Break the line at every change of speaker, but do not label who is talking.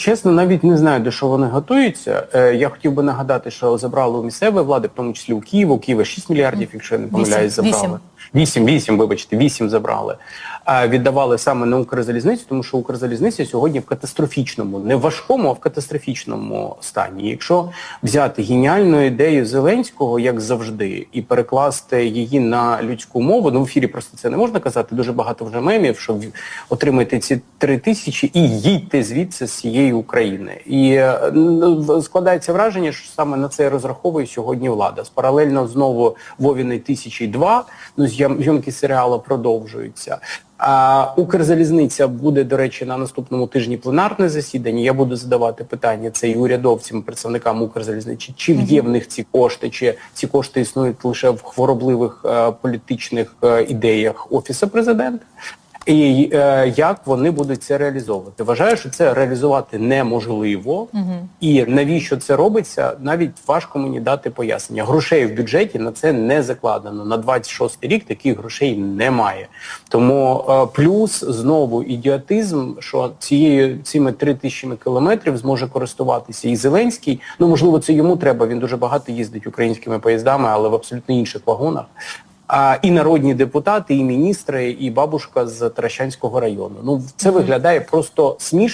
Чесно, навіть не знаю, до що вони готуються. Е, я хотів би нагадати, що забрали у місцевої влади, в тому числі у Києву, У Києва 6 мільярдів, якщо я не помиляюсь, забрали. 8, 8, вибачте, 8 забрали. Віддавали саме на Укрзалізницю, тому що Укрзалізниця сьогодні в катастрофічному, не в важкому, а в катастрофічному стані. Якщо взяти геніальну ідею Зеленського, як завжди, і перекласти її на людську мову, ну в ефірі просто це не можна казати, дуже багато вже мемів, що в- отримайте ці три тисячі і їдьте звідси з цієї України. І е, ну, складається враження, що саме на це розраховує сьогодні влада. Паралельно знову Вовіної тисячі два, ну зйомки серіалу продовжуються. А Укрзалізниця буде, до речі, на наступному тижні пленарне засідання. Я буду задавати питання це і урядовцям, і представникам Укрзалізниці, чи є в них ці кошти, чи ці кошти існують лише в хворобливих е, політичних е, ідеях офісу президента. І е, як вони будуть це реалізовувати? Вважаю, що це реалізувати неможливо, і навіщо це робиться, навіть важко мені дати пояснення. Грошей в бюджеті на це не закладено. На 26 рік таких грошей немає. Тому е, плюс знову ідіотизм, що цією цими три тисячами кілометрів зможе користуватися і Зеленський. Ну можливо, це йому треба. Він дуже багато їздить українськими поїздами, але в абсолютно інших вагонах. А, і народні депутати, і міністри, і бабушка з Таращанського району. Ну це виглядає просто смішно.